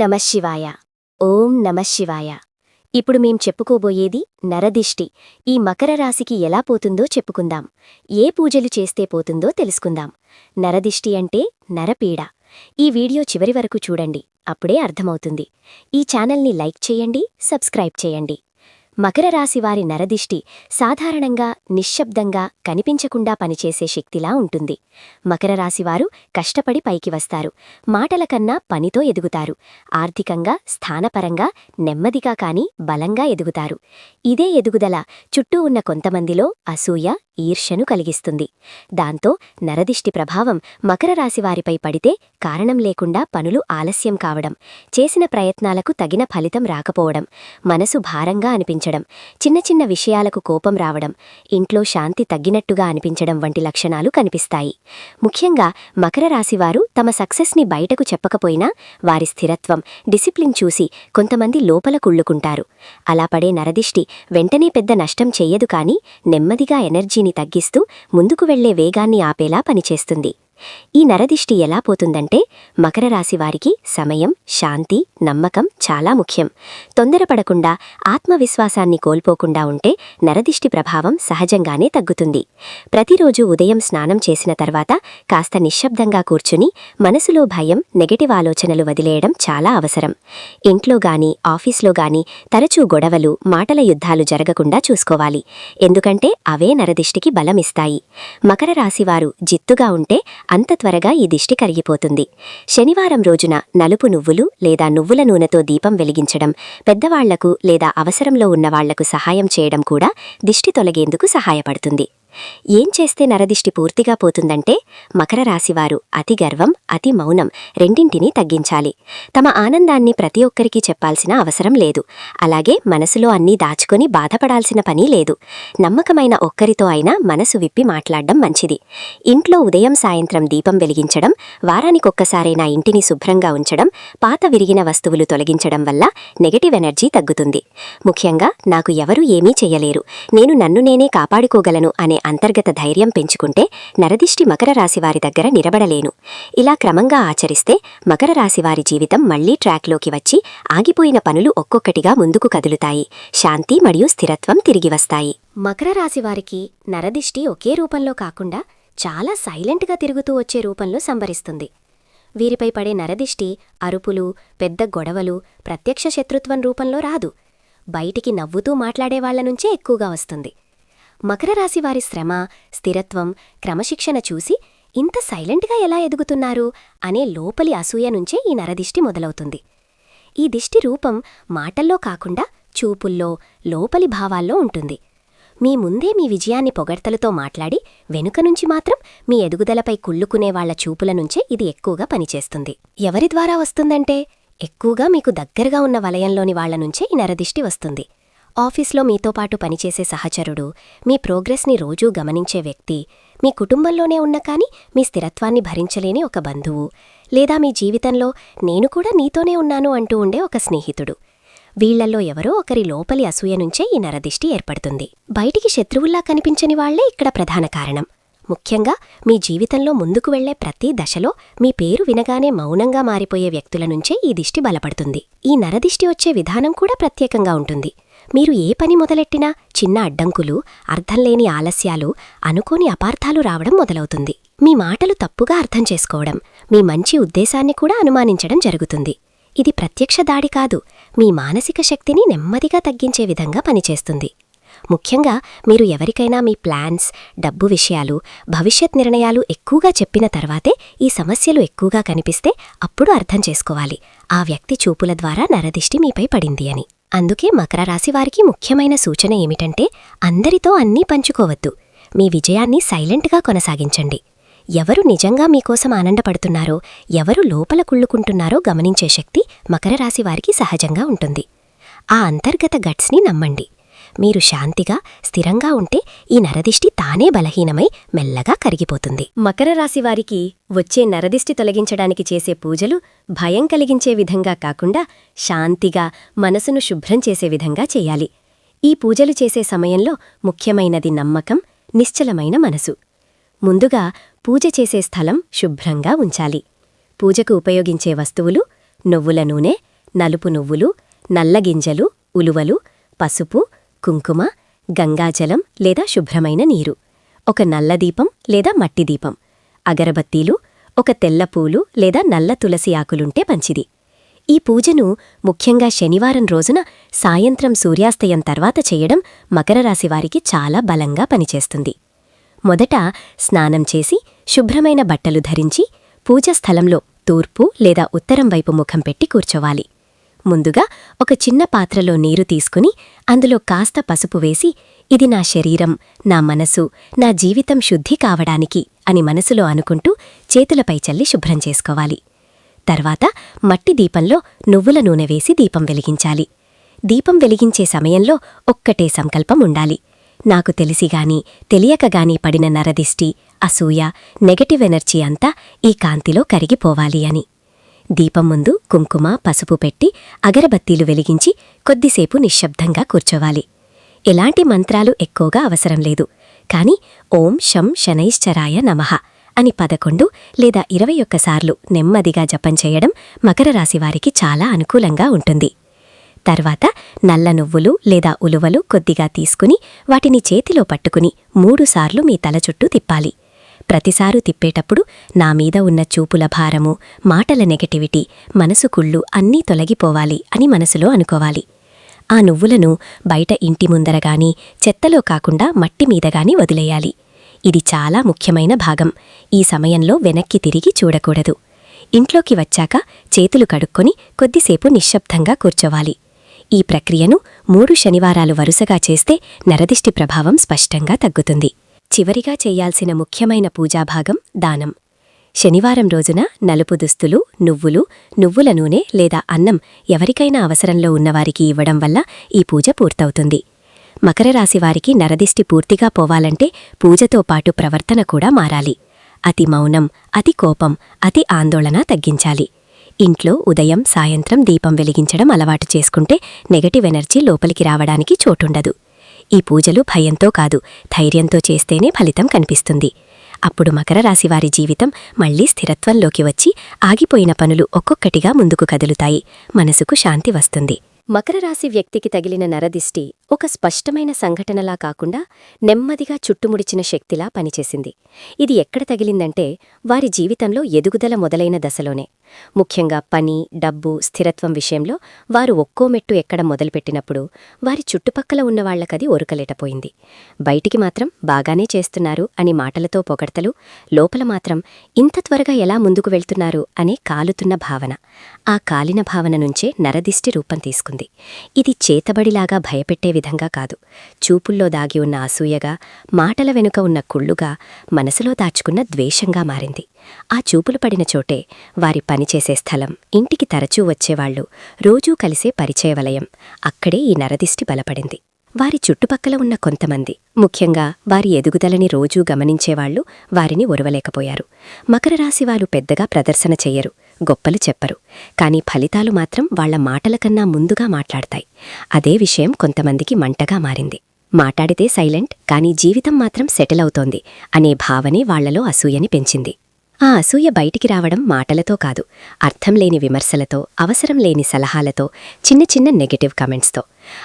నమశివాయ ఓం నమశివాయ ఇప్పుడు మేం చెప్పుకోబోయేది నరదిష్టి. ఈ మకర రాశికి ఎలా పోతుందో చెప్పుకుందాం. ఏ పూజలు చేస్తే పోతుందో తెలుసుకుందాం. నరదిష్టి అంటే నరపీడ. ఈ వీడియో చివరి వరకు చూడండి. అప్పుడే అర్థమవుతుంది. ఈ ఛానల్ని లైక్ చేయండి సబ్స్క్రైబ్ చేయండి. మకర నరదిష్టి సాధారణంగా నిశ్శబ్దంగా కనిపించకుండా పనిచేసే శక్తిలా ఉంటుంది. మకర రాశివారు కష్టపడి పైకి వస్తారు. మాటల కన్నా పనితో ఎదుగుతారు. ఆర్థికంగా స్థానపరంగా నెమ్మదిగా కాని బలంగా ఎదుగుతారు. ఇదే ఎదుగుదల చుట్టూ ఉన్న కొంతమందిలో అసూయ ఈర్ష్యను కలిగిస్తుంది. దాంతో నరదిష్టి ప్రభావం మకర రాశివారిపై పడితే కారణం లేకుండా పనులు ఆలస్యం కావడం చేసిన ప్రయత్నాలకు తగిన ఫలితం రాకపోవడం మనసు భారంగా అనిపించడం చిన్న చిన్న విషయాలకు కోపం రావడం ఇంట్లో శాంతి తగ్గినట్టుగా అనిపించడం వంటి లక్షణాలు కనిపిస్తాయి. ముఖ్యంగా మకర రాశివారు తమ సక్సెస్ని బయటకు చెప్పకపోయినా వారి స్థిరత్వం డిసిప్లిన్ చూసి కొంతమంది లోపల కుళ్ళుకుంటారు. అలా పడే నరదిష్టి వెంటనే పెద్ద నష్టం చెయ్యదు కాని నెమ్మదిగా ఎనర్జీని తగ్గిస్తూ ముందుకు వెళ్ళే వేగాన్ని ఆపేలా పనిచేస్తుంది. ఈ నరదిష్టి ఎలా పోతుందంటే మకర రాశి వారికి సమయం శాంతి నమ్మకం చాలా ముఖ్యం. తొందరపడకుండా ఆత్మవిశ్వాసాన్ని కోల్పోకుండా ఉంటే నరదిష్టి ప్రభావం సహజంగానే తగ్గుతుంది. ప్రతిరోజు ఉదయం స్నానం చేసిన తర్వాత కాస్త నిశ్శబ్దంగా కూర్చుని మనసులో భయం నెగటివ్ ఆలోచనలు వదిలేయడం చాలా అవసరం. ఇంట్లో గాని ఆఫీస్లో గాని తరచూ గొడవలు మాటల యుద్ధాలు జరగకుండా చూసుకోవాలి. ఎందుకంటే అవే నరదిష్టికి బలమిస్తాయి. మకర రాశివారు జిత్తుగా ఉంటే అంత త్వరగా ఈ దిష్టి కరిగిపోతుంది. శనివారం రోజున నలుపు నువ్వులు లేదా నువ్వుల నూనెతో దీపం వెలిగించడం పెద్దవాళ్ళకు లేదా అవసరంలో ఉన్నవాళ్ళకు సహాయం చేయడం కూడా దిష్టి తొలగేందుకు సహాయపడుతుంది. ఏం చేస్తే నరదిష్టి పూర్తిగా పోతుందంటే మకర రాశివారు అతి గర్వం అతి మౌనం రెండింటినీ తగ్గించాలి. తమ ఆనందాన్ని ప్రతి ఒక్కరికి చెప్పాల్సిన అవసరం లేదు. అలాగే మనసులో అన్నీ దాచుకొని బాధపడాల్సిన పని లేదు. నమ్మకమైన ఒక్కరితో అయినా మనసు విప్పి మాట్లాడడం మంచిది. ఇంట్లో ఉదయం సాయంత్రం దీపం వెలిగించడం వారానికొక్కసారైనా ఇంటిని శుభ్రంగా ఉంచడం పాత విరిగిన వస్తువులు తొలగించడం వల్ల నెగటివ్ ఎనర్జీ తగ్గుతుంది. ముఖ్యంగా నాకు ఎవరూ ఏమీ చేయలేరు నేను నన్ను నేనే కాపాడుకోగలను అనే అంతర్గత ధైర్యం పెంచుకుంటే నరదిష్టి మకర రాశివారి దగ్గర నిలబడలేను. ఇలా క్రమంగా ఆచరిస్తే మకర రాశివారి జీవితం మళ్ళీ ట్రాక్లోకి వచ్చి ఆగిపోయిన పనులు ఒక్కొక్కటిగా ముందుకు కదులుతాయి. శాంతి మరియు స్థిరత్వం తిరిగి వస్తాయి. మకర రాశివారికి నరదిష్టి ఒకే రూపంలో కాకుండా చాలా సైలెంట్గా తిరుగుతూ వచ్చే రూపంలో సంభరిస్తుంది. వీరిపై పడే నరదిష్టి అరుపులు పెద్ద గొడవలు ప్రత్యక్ష శత్రుత్వం రూపంలో రాదు. బయటికి నవ్వుతూ మాట్లాడేవాళ్ళ నుంచే ఎక్కువగా వస్తుంది. మకర రాశి వారి శ్రమ స్థిరత్వం క్రమశిక్షణ చూసి ఇంత సైలెంట్గా ఎలా ఎదుగుతున్నారు అనే లోపలి అసూయ నుంచే ఈ నరదిష్టి మొదలవుతుంది. ఈ దిష్టి రూపం మాటల్లో కాకుండా చూపుల్లో లోపలి భావాల్లో ఉంటుంది. మీ ముందే మీ విజయాన్ని పొగడ్తలతో మాట్లాడి వెనుక నుంచి మాత్రం మీ ఎదుగుదలపై కుళ్ళుకునే వాళ్ళ చూపుల నుంచే ఇది ఎక్కువగా పనిచేస్తుంది. ఎవరి ద్వారా వస్తుందంటే ఎక్కువగా మీకు దగ్గరగా ఉన్న వలయంలోని వాళ్ళ నుంచే ఈ నరదిష్టి వస్తుంది. ఆఫీస్లో మీతో పాటు పనిచేసే సహచరుడు మీ ప్రోగ్రెస్ని రోజూ గమనించే వ్యక్తి మీ కుటుంబంలోనే ఉన్న కానీ మీ స్థిరత్వాన్ని భరించలేని ఒక బంధువు లేదా మీ జీవితంలో నేను కూడా నీతోనే ఉన్నాను అంటూ ఉండే ఒక స్నేహితుడు. వీళ్ళలో ఎవరో ఒకరి లోపలి అసూయ నుంచే ఈ నరదిష్టి ఏర్పడుతుంది. బయటికి శత్రువుల్లా కనిపించని వాళ్ళే ఇక్కడ ప్రధాన కారణం. ముఖ్యంగా మీ జీవితంలో ముందుకు వెళ్ళే ప్రతి దశలో మీ పేరు వినగానే మౌనంగా మారిపోయే వ్యక్తుల నుంచే ఈ దిష్టి బలపడుతుంది. ఈ నరదిష్టి వచ్చే విధానం కూడా ప్రత్యేకంగా ఉంటుంది. మీరు ఏ పని మొదలెట్టినా చిన్న అడ్డంకులు అర్థంలేని ఆలస్యాలు అనుకోని అపార్థాలు రావడం మొదలవుతుంది. మీ మాటలు తప్పుగా అర్థం చేసుకోవడం మీ మంచి ఉద్దేశాన్ని కూడా అనుమానించడం జరుగుతుంది. ఇది ప్రత్యక్ష దాడి కాదు మీ మానసిక శక్తిని నెమ్మదిగా తగ్గించే విధంగా పనిచేస్తుంది. ముఖ్యంగా మీరు ఎవరికైనా మీ ప్లాన్స్ డబ్బు విషయాలు భవిష్యత్ నిర్ణయాలు ఎక్కువగా చెప్పిన తర్వాతే ఈ సమస్యలు ఎక్కువగా కనిపిస్తే అప్పుడు అర్థం చేసుకోవాలి. ఆ వ్యక్తి చూపుల ద్వారా నరదిష్టి మీపై పడింది అని. అందుకే మకర రాశి వారికి ముఖ్యమైన సూచన ఏమిటంటే అందరితో అన్నీ పంచుకోవద్దు. మీ విజయాన్ని సైలెంట్గా కొనసాగించండి. ఎవరు నిజంగా మీకోసం ఆనందపడుతున్నారో ఎవరు లోపల కుళ్ళుకుంటున్నారో గమనించే శక్తి మకర రాశి వారికి సహజంగా ఉంటుంది. ఆ అంతర్గత గట్స్ని నమ్మండి. మీరు శాంతిగా స్థిరంగా ఉంటే ఈ నరదిష్టి తానే బలహీనమై మెల్లగా కరిగిపోతుంది. మకర రాశివారికి వచ్చే నరదిష్టి తొలగించడానికి చేసే పూజలు భయం కలిగించే విధంగా కాకుండా శాంతిగా మనసును శుభ్రం చేసే విధంగా చేయాలి. ఈ పూజలు చేసే సమయంలో ముఖ్యమైనది నమ్మకం నిశ్చలమైన మనసు. ముందుగా పూజ చేసే స్థలం శుభ్రంగా ఉంచాలి. పూజకు ఉపయోగించే వస్తువులు నువ్వుల నూనె నలుపు నువ్వులు నల్లగింజలు ఉలువలు పసుపు కుంకుమ గంగాజలం లేదా శుభ్రమైన నీరు ఒక నల్ల దీపం లేదా మట్టి దీపం అగరబత్తీలు ఒక తెల్ల పూలు లేదా నల్ల తులసి ఆకులుంటే మంచిది. ఈ పూజను ముఖ్యంగా శనివారం రోజున సాయంత్రం సూర్యాస్తయం తర్వాత చేయడం మకర రాశివారికి చాలా బలంగా పనిచేస్తుంది. మొదట స్నానం చేసి శుభ్రమైన బట్టలు ధరించి పూజస్థలంలో తూర్పు లేదా ఉత్తరం వైపు ముఖం పెట్టి కూర్చోవాలి. ముందుగా ఒక చిన్న పాత్రలో నీరు తీసుకుని అందులో కాస్త పసుపు వేసి ఇది నా శరీరం నా మనసు నా జీవితం శుద్ధి కావడానికి అని మనసులో అనుకుంటూ చేతులపై చల్లి శుభ్రం చేసుకోవాలి. తర్వాత మట్టి దీపంలో నువ్వుల నూనె వేసి దీపం వెలిగించాలి. దీపం వెలిగించే సమయంలో ఒక్కటే సంకల్పం ఉండాలి. నాకు తెలిసిగాని తెలియకగాని పడిన నరదిష్టి అసూయ నెగటివ్ ఎనర్జీ అంతా ఈ కాంతిలో కరిగిపోవాలి అని. దీపం ముందు కుంకుమ పసుపు పెట్టి అగరబత్తీలు వెలిగించి కొద్దిసేపు నిశ్శబ్దంగా కూర్చోవాలి. ఎలాంటి మంత్రాలు ఎక్కువగా అవసరం లేదు. కాని ఓం శం శనైశ్చరాయ నమః అని పదకొండు లేదా ఇరవై ఒక్కసార్లు నెమ్మదిగా జపం చేయడం మకర రాశివారికి చాలా అనుకూలంగా ఉంటుంది. తర్వాత నల్ల నువ్వులు లేదా ఉలువలు కొద్దిగా తీసుకుని వాటిని చేతిలో పట్టుకుని మూడుసార్లు మీ తల చుట్టూ తిప్పాలి. ప్రతిసారు తిప్పేటప్పుడు నా మీద ఉన్న చూపుల భారము మాటల నెగటివిటీ మనసు కుళ్ళు అన్నీ తొలగిపోవాలి అని మనసులో అనుకోవాలి. ఆ నువ్వులను బయట ఇంటి ముందరగాని చెత్తలో కాకుండా మట్టి మీదగాని వదిలేయాలి. ఇది చాలా ముఖ్యమైన భాగం. ఈ సమయంలో వెనక్కి తిరిగి చూడకూడదు. ఇంట్లోకి వచ్చాక చేతులు కడుక్కొని కొద్దిసేపు నిశ్శబ్దంగా కూర్చోవాలి. ఈ ప్రక్రియను మూడు శనివారాలు వరుసగా చేస్తే నరదిష్టి ప్రభావం స్పష్టంగా తగ్గుతుంది. చివరిగా చెయ్యాల్సిన ముఖ్యమైన పూజాభాగం దానం. శనివారం రోజున నలుపు దుస్తులు నువ్వులు నువ్వుల నూనె లేదా అన్నం ఎవరికైనా అవసరంలో ఉన్నవారికి ఇవ్వడం వల్ల ఈ పూజ పూర్తవుతుంది. మకర రాశివారికి నరదిష్టి పూర్తిగా పోవాలంటే పూజతో పాటు ప్రవర్తన కూడా మారాలి. అతి మౌనం అతి కోపం అతి ఆందోళన తగ్గించాలి. ఇంట్లో ఉదయం సాయంత్రం దీపం వెలిగించడం అలవాటు చేసుకుంటే నెగటివ్ ఎనర్జీ లోపలికి రావడానికి చోటుండదు. ఈ పూజలు భయంతో కాదు ధైర్యంతో చేస్తేనే ఫలితం కనిపిస్తుంది. అప్పుడు మకర రాశివారి జీవితం మళ్ళీ స్థిరత్వంలోకి వచ్చి ఆగిపోయిన పనులు ఒక్కొక్కటిగా ముందుకు కదులుతాయి. మనసుకు శాంతి వస్తుంది. మకర రాశి వ్యక్తికి తగిలిన నరదిష్టి ఒక స్పష్టమైన సంఘటనలా కాకుండా నెమ్మదిగా చుట్టుముడిచిన శక్తిలా పనిచేసింది. ఇది ఎక్కడ తగిలిందంటే వారి జీవితంలో ఎదుగుదల మొదలైన దశలోనే. ముఖ్యంగా పని డబ్బు స్థిరత్వం విషయంలో వారు ఒక్కో మెట్టు ఎక్కడ మొదలుపెట్టినప్పుడు వారి చుట్టుపక్కల ఉన్నవాళ్ళకది ఒరుకలేటపోయింది. బయటికి మాత్రం బాగానే చేస్తున్నారు అని మాటలతో పొగడ్తలు లోపల మాత్రం ఇంత త్వరగా ఎలా ముందుకు వెళ్తున్నారు అనే కాలుతున్న భావన. ఆ కాలిన భావన నుంచే నరదిష్టి రూపం తీసుకుంది. ఇది చేతబడిలాగా భయపెట్టే విధంగా కాదు. చూపుల్లో దాగి ఉన్న అసూయగా మాటల వెనుక ఉన్న కుళ్ళుగా మనసులో దాచుకున్న ద్వేషంగా మారింది. ఆ చూపులు పడిన చోటే వారి పనిచేసే స్థలం ఇంటికి తరచూ వచ్చేవాళ్ళు రోజూ కలిసే పరిచయ వలయం అక్కడే ఈ నరదిష్టి బలపడింది. వారి చుట్టుపక్కల ఉన్న కొంతమంది ముఖ్యంగా వారి ఎదుగుదలని రోజూ గమనించేవాళ్ళు వారిని ఒరవలేకపోయారు. మకర రాశివారు పెద్దగా ప్రదర్శన చెయ్యరు. గొప్పలు చెప్పరు. కాని ఫలితాలు మాత్రం వాళ్ళ మాటల కన్నా ముందుగా మాట్లాడతాయి. అదే విషయం కొంతమందికి మంటగా మారింది. మాటాడితే సైలెంట్ కాని జీవితం మాత్రం సెటిల్ అవుతోంది అనే భావనే వాళ్ళలో అసూయని పెంచింది. ఆ అసూయ బయటికి రావడం మాటలతో కాదు అర్థం లేని విమర్శలతో అవసరం లేని సలహాలతో చిన్న చిన్న నెగటివ్ కమెంట్స్తో.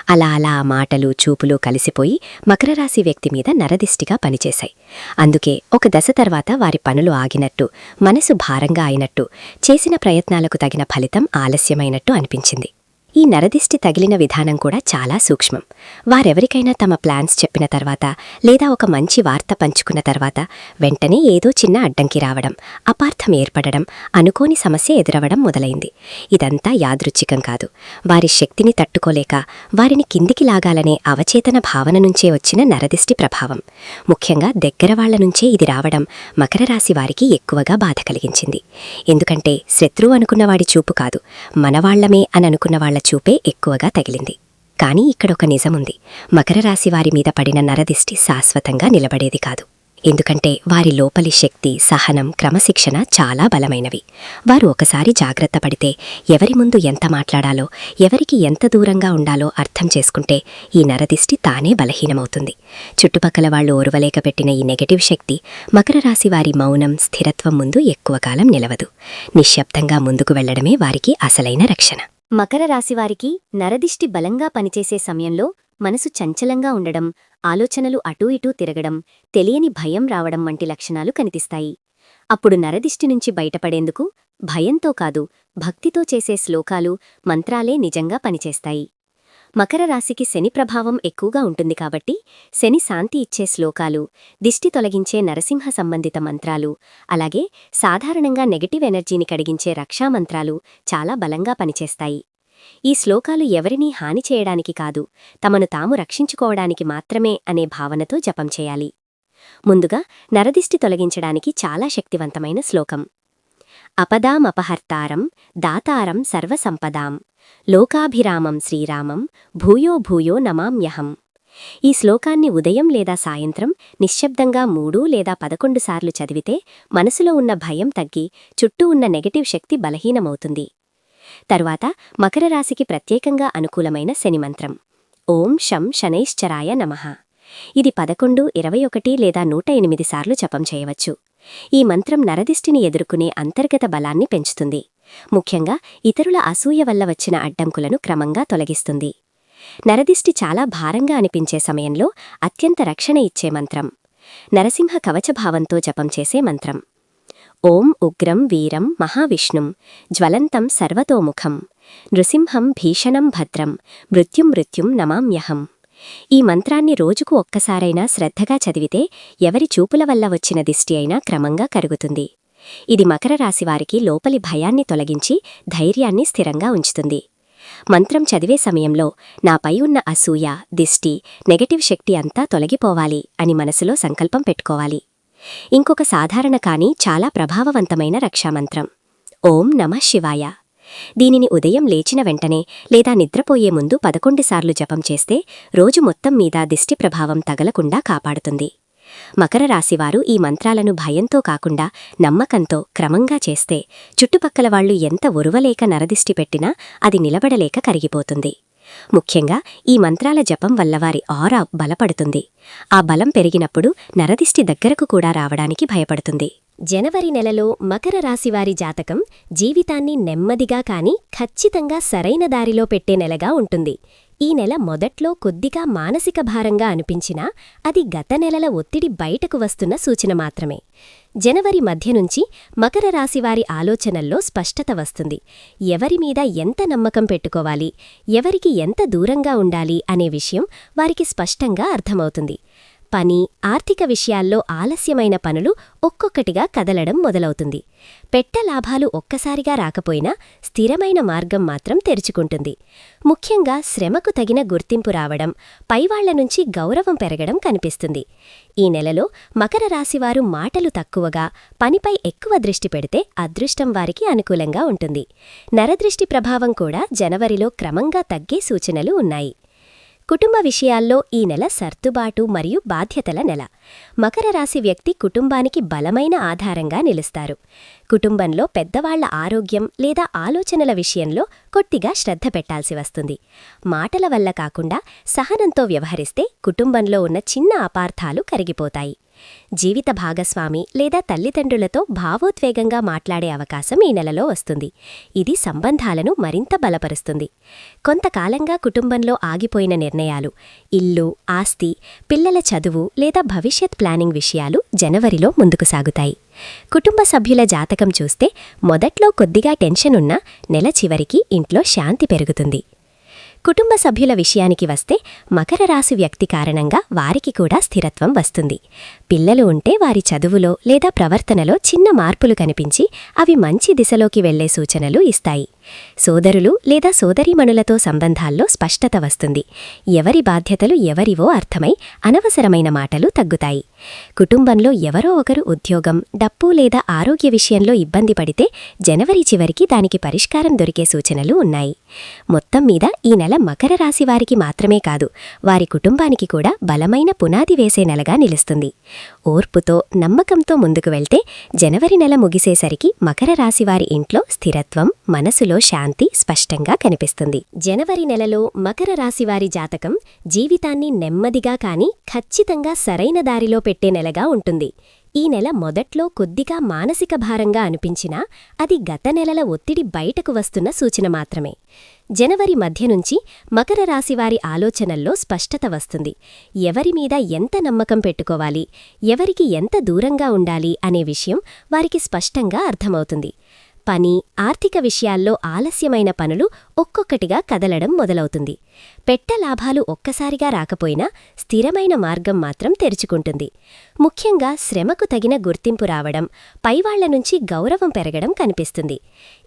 అలా అలా మాటలు చూపులు కలిసిపోయి మకరరాశి వ్యక్తి మీద నరదిష్టిగా పనిచేశాయి. అందుకే ఒక దశ తర్వాత వారి పనులు ఆగినట్టు మనసు భారంగా అయినట్టు చేసిన ప్రయత్నాలకు తగిన ఫలితం ఆలస్యమైనట్టు అనిపించింది. ఈ నరదిష్టి తగిలిన విధానం కూడా చాలా సూక్ష్మం. వారెవరికైనా తమ ప్లాన్స్ చెప్పిన తర్వాత లేదా ఒక మంచి వార్త పంచుకున్న తర్వాత వెంటనే ఏదో చిన్న అడ్డంకి రావడం అపార్థం ఏర్పడడం అనుకోని సమస్య ఎదురవడం మొదలైంది. ఇదంతా యాదృచ్ఛికం కాదు. వారి శక్తిని తట్టుకోలేక వారిని కిందికి లాగాలనే అవచేతన భావన నుంచే వచ్చిన నరదిష్టి ప్రభావం. ముఖ్యంగా దగ్గర వాళ్ళ నుంచే ఇది రావడం మకర రాశి వారికి ఎక్కువగా బాధ కలిగించింది. ఎందుకంటే శత్రువు అనుకున్నవాడి చూపు కాదు మనవాళ్ళమే అని అనుకున్న చూపే ఎక్కువగా తగిలింది. కానీ ఇక్కడొక నిజముంది. మకర రాశి వారి మీద పడిన నరదిష్టి శాశ్వతంగా నిలబడేది కాదు. ఎందుకంటే వారి లోపలి శక్తి సహనం క్రమశిక్షణ చాలా బలమైనవి. వారు ఒకసారి జాగ్రత్త పడితే ఎవరి ముందు ఎంత మాట్లాడాలో ఎవరికి ఎంత దూరంగా ఉండాలో అర్థం చేసుకుంటే ఈ నరదిష్టి తానే బలహీనమవుతుంది. చుట్టుపక్కల వాళ్ళు ఓర్వలేక పెట్టిన ఈ నెగటివ్ శక్తి మకర రాశి వారి మౌనం స్థిరత్వం ముందు ఎక్కువ కాలం నిలవదు. నిశ్శబ్దంగా ముందుకు వెళ్ళడమే వారికి అసలైన రక్షణ. మకర రాశివారికి నరదిష్టి బలంగా పనిచేసే సమయంలో మనసు చంచలంగా ఉండడం ఆలోచనలు అటూ ఇటూ తిరగడం తెలియని భయం రావడం వంటి లక్షణాలు కనిపిస్తాయి. అప్పుడు నరదిష్టి నుంచి బయటపడేందుకు భయంతో కాదు భక్తితో చేసే శ్లోకాలు మంత్రాలే నిజంగా పనిచేస్తాయి. మకర రాశికి శని ప్రభావం ఎక్కువగా ఉంటుంది కాబట్టి శని శాంతి ఇచ్చే శ్లోకాలు దిష్టి తొలగించే నరసింహ సంబంధిత మంత్రాలు అలాగే సాధారణంగా నెగటివ్ ఎనర్జీని కడిగించే రక్షామంత్రాలు చాలా బలంగా పనిచేస్తాయి. ఈ శ్లోకాలు ఎవరినీ హాని చేయడానికి కాదు తమను తాము రక్షించుకోవడానికి మాత్రమే అనే భావనతో జపం చేయాలి. ముందుగా నరదిష్టి తొలగించడానికి చాలా శక్తివంతమైన శ్లోకం. అపదామపహర్తారం దాతారం సర్వసంపదాం. లోకాభిరామం శ్రీరామం భూయో భూయో నమామ్యహం. ఈ శ్లోకాన్ని ఉదయం లేదా సాయంత్రం నిశ్శబ్దంగా మూడు లేదా పదకొండు సార్లు చదివితే మనసులో ఉన్న భయం తగ్గి చుట్టూ ఉన్న నెగటివ్ శక్తి బలహీనమవుతుంది. తరువాత మకర రాశికి ప్రత్యేకంగా అనుకూలమైన శనిమంత్రం ఓం శం శనైశ్చరాయ నమః. ఇది పదకొండు ఇరవై ఒకటి లేదా నూట ఎనిమిది సార్లు జపం చేయవచ్చు. ఈ మంత్రం నరదిష్టిని ఎదుర్కొనే అంతర్గత బలాన్ని పెంచుతుంది. ముఖ్యంగా ఇతరుల అసూయ వల్ల వచ్చిన అడ్డంకులను క్రమంగా తొలగిస్తుంది. నరదిష్టి చాలా భారంగా అనిపించే సమయంలో అత్యంత రక్షణ ఇచ్చే మంత్రం. నరసింహ కవచభావంతో జపం చేసే మంత్రం. ఓం ఉగ్రం వీరం మహావిష్ణుం జ్వలంతం సర్వతోముఖం నృసింహం భీషణం భద్రం మృత్యుం మృత్యుం నమామ్యహం. ఈ మంత్రాన్ని రోజుకు ఒక్కసారైనా శ్రద్ధగా చదివితే ఎవరి చూపుల వల్ల వచ్చిన దిష్టి అయినా క్రమంగా కరుగుతుంది. ఇది మకర రాశివారికి లోపలి భయాన్ని తొలగించి ధైర్యాన్ని స్థిరంగా ఉంచుతుంది. మంత్రం చదివే సమయంలో నాపై ఉన్న అసూయ దిష్టి నెగటివ్ శక్తి అంతా తొలగిపోవాలి అని మనసులో సంకల్పం పెట్టుకోవాలి. ఇంకొక సాధారణ కానీ చాలా ప్రభావవంతమైన రక్షామంత్రం. ఓం నమః శివాయ. దీనిని ఉదయం లేచిన వెంటనే లేదా నిద్రపోయే ముందు పదకొండుసార్లు జపం చేస్తే రోజు మొత్తం మీద దిష్టి ప్రభావం తగలకుండా కాపాడుతుంది. మకర రాశివారు ఈ మంత్రాలను భయంతో కాకుండా నమ్మకంతో క్రమంగా చేస్తే చుట్టుపక్కల వాళ్ళు ఎంత ఒరువలేక నరదిష్టి పెట్టినా అది నిలబడలేక కరిగిపోతుంది. ముఖ్యంగా ఈ మంత్రాల జపం వల్ల వారి ఆరా బలపడుతుంది. ఆ బలం పెరిగినప్పుడు నరదిష్టి దగ్గరకు కూడా రావడానికి భయపడుతుంది. జనవరి నెలలో మకర రాశివారి జాతకం జీవితాన్ని నెమ్మదిగా కాని ఖచ్చితంగా సరైన దారిలో పెట్టే నెలగా ఉంటుంది. ఈ నెల మొదట్లో కొద్దిగా మానసిక భారంగా అనిపించినా అది గత నెలల ఒత్తిడి బయటకు వస్తున్న సూచన మాత్రమే. జనవరి మధ్య నుంచి మకర రాశివారి ఆలోచనల్లో స్పష్టత వస్తుంది. ఎవరి మీద ఎంత నమ్మకం పెట్టుకోవాలి? ఎవరికి ఎంత దూరంగా ఉండాలి? అనే విషయం వారికి స్పష్టంగా అర్థమవుతుంది. పని ఆర్థిక విషయాల్లో ఆలస్యమైన పనులు ఒక్కొక్కటిగా కదలడం మొదలవుతుంది. పెట్ట లాభాలు ఒక్కసారిగా రాకపోయినా స్థిరమైన మార్గం మాత్రం తెరుచుకుంటుంది. ముఖ్యంగా శ్రమకు తగిన గుర్తింపు రావడం పైవాళ్ళ నుంచి గౌరవం పెరగడం కనిపిస్తుంది. ఈ నెలలో మకర రాశివారు మాటలు తక్కువగా పనిపై ఎక్కువ దృష్టి పెడితే అదృష్టం వారికి అనుకూలంగా ఉంటుంది. నరదృష్టి ప్రభావం కూడా జనవరిలో క్రమంగా తగ్గే సూచనలు ఉన్నాయి. కుటుంబ విషయాల్లో ఈ నెల సర్దుబాటు మరియు బాధ్యతల నెల. మకర రాశి వ్యక్తి కుటుంబానికి బలమైన ఆధారంగా నిలుస్తారు. కుటుంబంలో పెద్దవాళ్ళ ఆరోగ్యం లేదా ఆలోచనల విషయంలో కొద్దిగా శ్రద్ధ పెట్టాల్సి వస్తుంది. మాటల వల్ల కాకుండా సహనంతో వ్యవహరిస్తే కుటుంబంలో ఉన్న చిన్న అపార్థాలు కరిగిపోతాయి. జీవిత భాగస్వామి లేదా తల్లిదండ్రులతో భావోద్వేగంగా మాట్లాడే అవకాశం ఈ నెలలో వస్తుంది. ఇది సంబంధాలను మరింత బలపరుస్తుంది. కొంతకాలంగా కుటుంబంలో ఆగిపోయిన నిర్ణయాలు ఇల్లు ఆస్తి పిల్లల చదువు లేదా భవిష్యత్ ప్లానింగ్ విషయాలు జనవరిలో ముందుకు సాగుతాయి. కుటుంబ సభ్యుల జాతకం చూస్తే మొదట్లో కొద్దిగా టెన్షన్ ఉన్నా నెల చివరికి ఇంట్లో శాంతి పెరుగుతుంది. కుటుంబ సభ్యుల విషయానికి వస్తే మకర రాశి వ్యక్తి కారణంగా వారికి కూడా స్థిరత్వం వస్తుంది. పిల్లలు ఉంటే వారి చదువులో లేదా ప్రవర్తనలో చిన్న మార్పులు కనిపించి అవి మంచి దిశలోకి వెళ్ళే సూచనలు ఇస్తాయి. సోదరులు లేదా సోదరీమణులతో సంబంధాల్లో స్పష్టత వస్తుంది. ఎవరి బాధ్యతలు ఎవరివో అర్థమై అనవసరమైన మాటలు తగ్గుతాయి. కుటుంబంలో ఎవరో ఒకరు ఉద్యోగం డప్పు లేదా ఆరోగ్య విషయంలో ఇబ్బంది పడితే జనవరి చివరికి దానికి పరిష్కారం దొరికే సూచనలు ఉన్నాయి. మొత్తం మీద ఈ నెల మకర రాశి వారికి మాత్రమే కాదు వారి కుటుంబానికి కూడా బలమైన పునాది వేసే నెలగా నిలుస్తుంది. ఓర్పుతో నమ్మకంతో ముందుకు వెళ్తే జనవరి నెల ముగిసేసరికి మకర రాశి వారి ఇంట్లో స్థిరత్వం మనసులో శాంతి స్పష్టంగా కనిపిస్తుంది. జనవరి నెలలో మకర రాశివారి జాతకం జీవితాన్ని నెమ్మదిగా కాని ఖచ్చితంగా సరైన దారిలో పెట్టే నెలగా ఉంటుంది. ఈ నెల మొదట్లో కొద్దిగా మానసిక భారంగా అనిపించినా అది గత నెలల ఒత్తిడి బయటకు వస్తున్న సూచన మాత్రమే. జనవరి మధ్య నుంచి మకర రాశివారి ఆలోచనల్లో స్పష్టత వస్తుంది. ఎవరి మీద ఎంత నమ్మకం పెట్టుకోవాలి? ఎవరికి ఎంత దూరంగా ఉండాలి? అనే విషయం వారికి స్పష్టంగా అర్థమవుతుంది. పని ఆర్థిక విషయాల్లో ఆలస్యమైన పనులు ఒక్కొక్కటిగా కదలడం మొదలవుతుంది. పెట్ట లాభాలు ఒక్కసారిగా రాకపోయినా స్థిరమైన మార్గం మాత్రం తెరుచుకుంటుంది. ముఖ్యంగా శ్రమకు తగిన గుర్తింపు రావడం పైవాళ్ళ నుంచి గౌరవం పెరగడం కనిపిస్తుంది.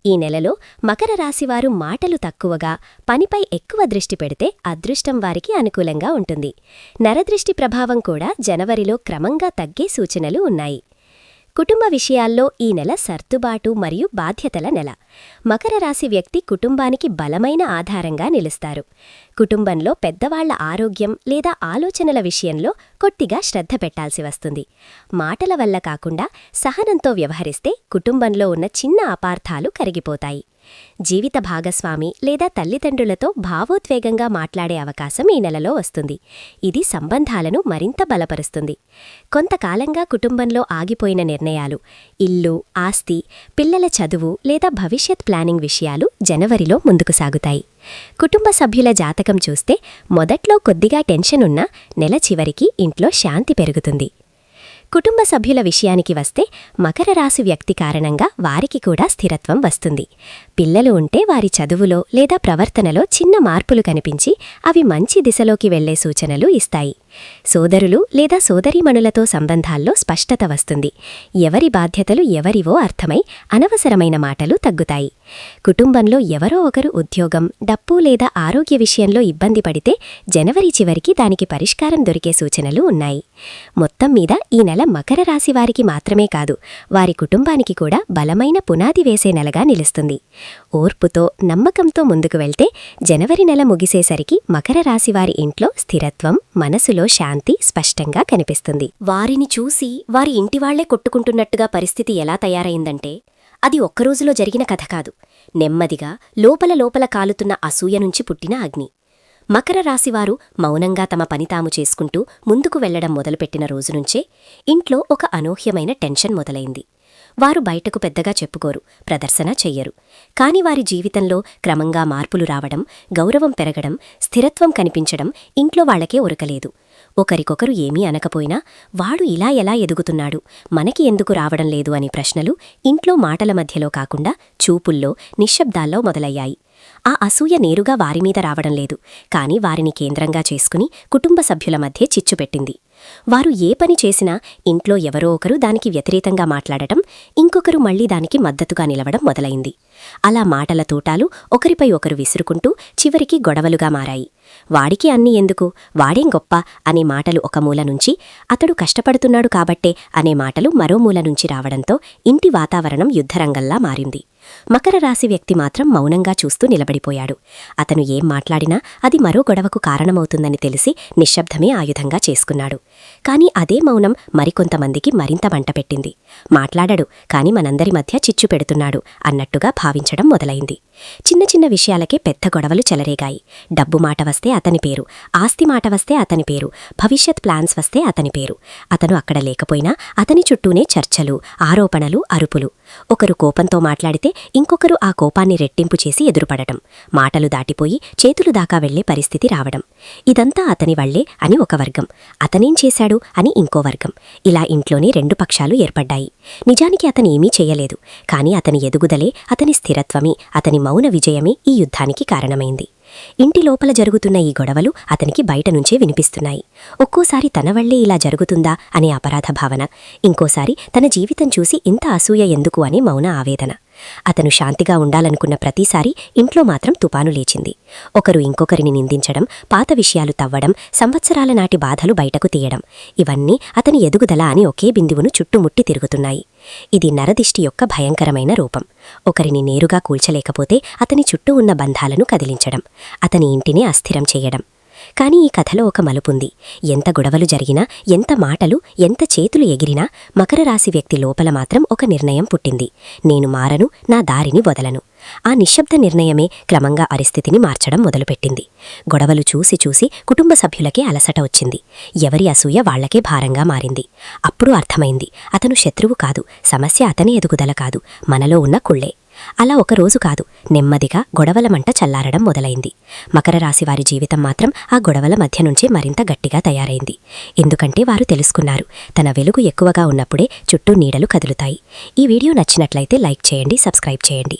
ఈ నెలలో మకర రాశివారు మాటలు తక్కువగా పనిపై ఎక్కువ దృష్టి పెడితే అదృష్టం వారికి అనుకూలంగా ఉంటుంది. నరదృష్టి ప్రభావం కూడా జనవరిలో క్రమంగా తగ్గే సూచనలు ఉన్నాయి. కుటుంబ విషయాల్లో ఈ నెల సర్దుబాటు మరియు బాధ్యతల నెల. మకర రాశి వ్యక్తి కుటుంబానికి బలమైన ఆధారంగా నిలుస్తారు. కుటుంబంలో పెద్దవాళ్ళ ఆరోగ్యం లేదా ఆలోచనల విషయంలో కొద్దిగా శ్రద్ధ పెట్టాల్సి వస్తుంది. మాటల వల్ల కాకుండా సహనంతో వ్యవహరిస్తే కుటుంబంలో ఉన్న చిన్న అపార్థాలు కరిగిపోతాయి. జీవిత భాగస్వామి లేదా తల్లిదండ్రులతో భావోద్వేగంగా మాట్లాడే అవకాశం ఈ నెలలో వస్తుంది. ఇది సంబంధాలను మరింత బలపరుస్తుంది. కొంతకాలంగా కుటుంబంలో ఆగిపోయిన నిర్ణయాలు ఇల్లు ఆస్తి పిల్లల చదువు లేదా భవిష్యత్ ప్లానింగ్ విషయాలు జనవరిలో ముందుకు సాగుతాయి. కుటుంబ సభ్యుల జాతకం చూస్తే మొదట్లో కొద్దిగా టెన్షన్ ఉన్నా నెల చివరికి ఇంట్లో శాంతి పెరుగుతుంది. కుటుంబ సభ్యుల విషయానికి వస్తే మకర రాశి వ్యక్తి కారణంగా వారికి కూడా స్థిరత్వం వస్తుంది. పిల్లలు ఉంటే వారి చదువులో లేదా ప్రవర్తనలో చిన్న మార్పులు కనిపించి అవి మంచి దిశలోకి వెళ్ళే సూచనలు ఇస్తాయి. సోదరులు లేదా సోదరీమణులతో సంబంధాల్లో స్పష్టత వస్తుంది. ఎవరి బాధ్యతలు ఎవరివో అర్థమై అనవసరమైన మాటలు తగ్గుతాయి. కుటుంబంలో ఎవరో ఒకరు ఉద్యోగం డప్పు లేదా ఆరోగ్య విషయంలో ఇబ్బంది పడితే జనవరి చివరికి దానికి పరిష్కారం దొరికే సూచనలు ఉన్నాయి. మొత్తం మీద ఈ నెల మకర రాశి వారికి మాత్రమే కాదు వారి కుటుంబానికి కూడా బలమైన పునాది వేసే నెలగా నిలుస్తుంది. ఓర్పుతో నమ్మకంతో ముందుకు వెళ్తే జనవరి నెల ముగిసేసరికి మకర రాశి వారి ఇంట్లో స్థిరత్వం మనసులో శాంతి స్పష్టంగా కనిపిస్తుంది. వారిని చూసి వారి ఇంటివాళ్ళే కొట్టుకుంటున్నట్టుగా పరిస్థితి ఎలా తయారైందంటే అది ఒక్కరోజులో జరిగిన కథ కాదు. నెమ్మదిగా లోపల లోపల కాలుతున్న అసూయ నుంచి పుట్టిన అగ్ని. మకర రాశివారు మౌనంగా తమ పని తాము చేసుకుంటూ ముందుకు వెళ్ళడం మొదలుపెట్టిన రోజునుంచే ఇంట్లో ఒక అనూహ్యమైన టెన్షన్ మొదలైంది. వారు బయటకు పెద్దగా చెప్పుకోరు ప్రదర్శన చెయ్యరు. కాని వారి జీవితంలో క్రమంగా మార్పులు రావడం గౌరవం పెరగడం స్థిరత్వం కనిపించడం ఇంట్లో వాళ్ళకే ఉరకలేదు ఒకరికొకరు ఏమీ అనకపోయినా వాడు ఇలా ఎలా ఎదుగుతున్నాడు? మనకి ఎందుకు రావడం లేదు అని ప్రశ్నలు ఇంట్లో మాటల మధ్యలో కాకుండా చూపుల్లో నిశ్శబ్దాల్లో మొదలయ్యాయి. ఆ అసూయ నేరుగా వారిమీద రావడం లేదు. కాని వారిని కేంద్రంగా చేసుకుని కుటుంబ సభ్యుల మధ్య చిచ్చుపెట్టింది వారు ఏ పని చేసినా ఇంట్లో ఎవరో ఒకరు దానికి వ్యతిరేకంగా మాట్లాడటం ఇంకొకరు మళ్ళీ దానికి మద్దతుగా నిలవడం మొదలైంది. అలా మాటల తూటాలు ఒకరిపై ఒకరు విసురుకుంటూ చివరికి గొడవలుగా మారాయి. వాడికి అన్ని ఎందుకు? వాడేం గొప్ప? అనే మాటలు ఒక మూల నుంచి అతడు కష్టపడుతున్నాడు కాబట్టే అనే మాటలు మరో మూల నుంచి రావడంతో ఇంటి వాతావరణం యుద్ధరంగంలా మారింది. మకర రాశి వ్యక్తి మాత్రం మౌనంగా చూస్తూ నిలబడిపోయాడు. అతను ఏం మాట్లాడినా అది మరో గొడవకు కారణమవుతుందని తెలిసి నిశ్శబ్దమే ఆయుధంగా చేసుకున్నాడు. కాని అదే మౌనం మరికొంతమందికి మరింత మంటపెట్టింది మాట్లాడడు కాని మనందరి మధ్య చిచ్చు పెడుతున్నాడు అన్నట్టుగా భావించడం మొదలైంది. చిన్న చిన్న విషయాలకే పెద్ద గొడవలు చెలరేగాయి. డబ్బు మాట వస్తే అతని పేరు ఆస్తి మాట వస్తే అతని పేరు భవిష్యత్ ప్లాన్స్ వస్తే అతని పేరు. అతను అక్కడ లేకపోయినా అతని చుట్టూనే చర్చలు ఆరోపణలు అరుపులు. ఒకరు కోపంతో మాట్లాడితే ఇంకొకరు ఆ కోపాన్ని రెట్టింపు చేసి ఎదురుపడటం. మాటలు దాటిపోయి చేతులు దాకా వెళ్ళే పరిస్థితి రావడం. ఇదంతా అతని వళ్ళే అని ఒక వర్గం. అతనేం చేశాడు అని ఇంకో వర్గం. ఇలా ఇంట్లోనే రెండు పక్షాలు ఏర్పడ్డాయి. నిజానికి అతను ఏమీ చేయలేదు. కాని అతని ఎదుగుదలే అతని స్థిరత్వమే అతని మౌన విజయమే ఈ యుద్ధానికి కారణమైంది. ఇంటి లోపల జరుగుతున్న ఈ గొడవలు అతనికి బయట నుంచే వినిపిస్తున్నాయి. ఒక్కోసారి తన వల్లే ఇలా జరుగుతుందా అనే అపరాధ భావన ఇంకోసారి తన జీవితం చూసి ఇంత అసూయ ఎందుకు అనే మౌన ఆవేదన. అతను శాంతిగా ఉండాలనుకున్న ప్రతిసారి ఇంట్లో మాత్రం తుపాను లేచింది. ఒకరు ఇంకొకరిని నిందించడం పాత విషయాలు తవ్వడం సంవత్సరాల నాటి బాధలు బయటకు తీయడం ఇవన్నీ అతని ఎదుగుదల అని ఒకే బిందువును చుట్టుముట్టి తిరుగుతున్నాయి. ఇది నరదిష్టి యొక్క భయంకరమైన రూపం. ఒకరిని నేరుగా కూల్చలేకపోతే అతని చుట్టూ ఉన్న బంధాలను కదిలించడం అతని ఇంటిని అస్థిరం చేయడం. కాని ఈ కథలో ఒక మలుపుంది. ఎంత గొడవలు జరిగినా ఎంత మాటలు ఎంత చేతులు ఎగిరినా మకర రాశి వ్యక్తి లోపల మాత్రం ఒక నిర్ణయం పుట్టింది. నేను మారను నా దారిని వదలను. ఆ నిశ్శబ్ద నిర్ణయమే క్రమంగా పరిస్థితిని మార్చడం మొదలుపెట్టింది. గొడవలు చూసి చూసి కుటుంబ సభ్యులకే అలసట వచ్చింది. ఎవరి అసూయ వాళ్ళకే భారంగా మారింది. అప్పుడు అర్థమైంది అతను శత్రువు కాదు సమస్య అతని ఎదుగుదల కాదు మనలో ఉన్న కుళ్ళే. అలా ఒక రోజు కాదు. నెమ్మదిగా గొడవల మంట చల్లారడం మొదలైంది. మకర రాశి వారి జీవితం మాత్రం ఆ గొడవల మధ్య నుంచే మరింత గట్టిగా తయారైంది. ఎందుకంటే వారు తెలుసుకున్నారు తన వెలుగు ఎక్కువగా ఉన్నప్పుడే చుట్టూ నీడలు కదులుతాయి. ఈ వీడియో నచ్చినట్లయితే లైక్ చేయండి సబ్స్క్రైబ్ చేయండి.